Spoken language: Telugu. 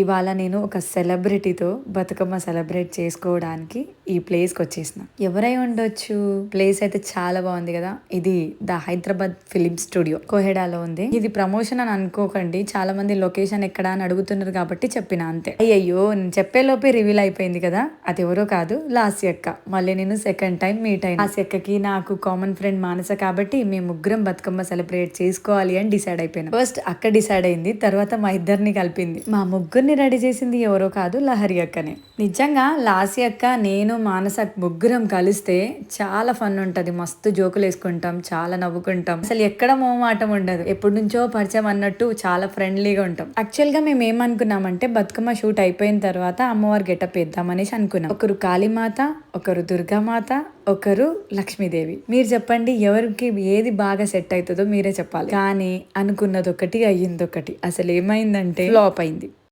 ఇవాళ నేను ఒక సెలబ్రిటీతో బతుకమ్మ సెలబ్రేట్ చేసుకోవడానికి ఈ ప్లేస్కి వచ్చేసిన. ఎవరై ఉండొచ్చు? ప్లేస్ అయితే చాలా బాగుంది కదా. ఇది ద హైదరాబాద్ ఫిలిం స్టూడియో కోహెడాలో ఉంది. ఇది ప్రమోషన్ అని అనుకోకండి. చాలా మంది లొకేషన్ ఎక్కడ అని అడుగుతున్నారు కాబట్టి చెప్పిన అంతే. అయ్యయ్యో నేను చెప్పే లోపే రివీల్ అయిపోయింది కదా. అది ఎవరో కాదు లాస్య అక్క. మళ్ళీ నేను సెకండ్ టైం మీట్ అయిన. లాస్య అక్కకి నాకు కామన్ ఫ్రెండ్ మానస కాబట్టి మేము ముగ్గురం బతుకమ్మ సెలబ్రేట్ చేసుకోవాలి అని డిసైడ్ అయిపోయినా. ఫస్ట్ అక్క డిసైడ్ అయింది తర్వాత మా ఇద్దరిని కలిపింది. మా ముగ్గురు ముగ్గురిని రెడీ చేసింది ఎవరో కాదు లహరి అక్కనే. నిజంగా లాసి అక్క నేను మానస ముగ్గురం కలిస్తే చాలా ఫన్ ఉంటుంది. మస్తు జోకులు వేసుకుంటాం చాలా నవ్వుకుంటాం. అసలు ఎక్కడ మోమాటం ఉండదు. ఎప్పటి నుంచో పరిచయం అన్నట్టు చాలా ఫ్రెండ్లీగా ఉంటాం. యాక్చువల్గా మేము ఏమనుకున్నామంటే బతుకమ్మ షూట్ అయిపోయిన తర్వాత అమ్మవారి గెటప్ వేద్దామనేసి అనుకున్నాం. ఒకరు కాళీమాత ఒకరు దుర్గామాత ఒకరు లక్ష్మీదేవి. మీరు చెప్పండి ఎవరికి ఏది బాగా సెట్ అవుతుందో మీరే చెప్పాలి. కానీ అనుకున్నది ఒకటి అయ్యింది ఒకటి అసలు ఏమైందంటే ఫ్లాప్ అయింది.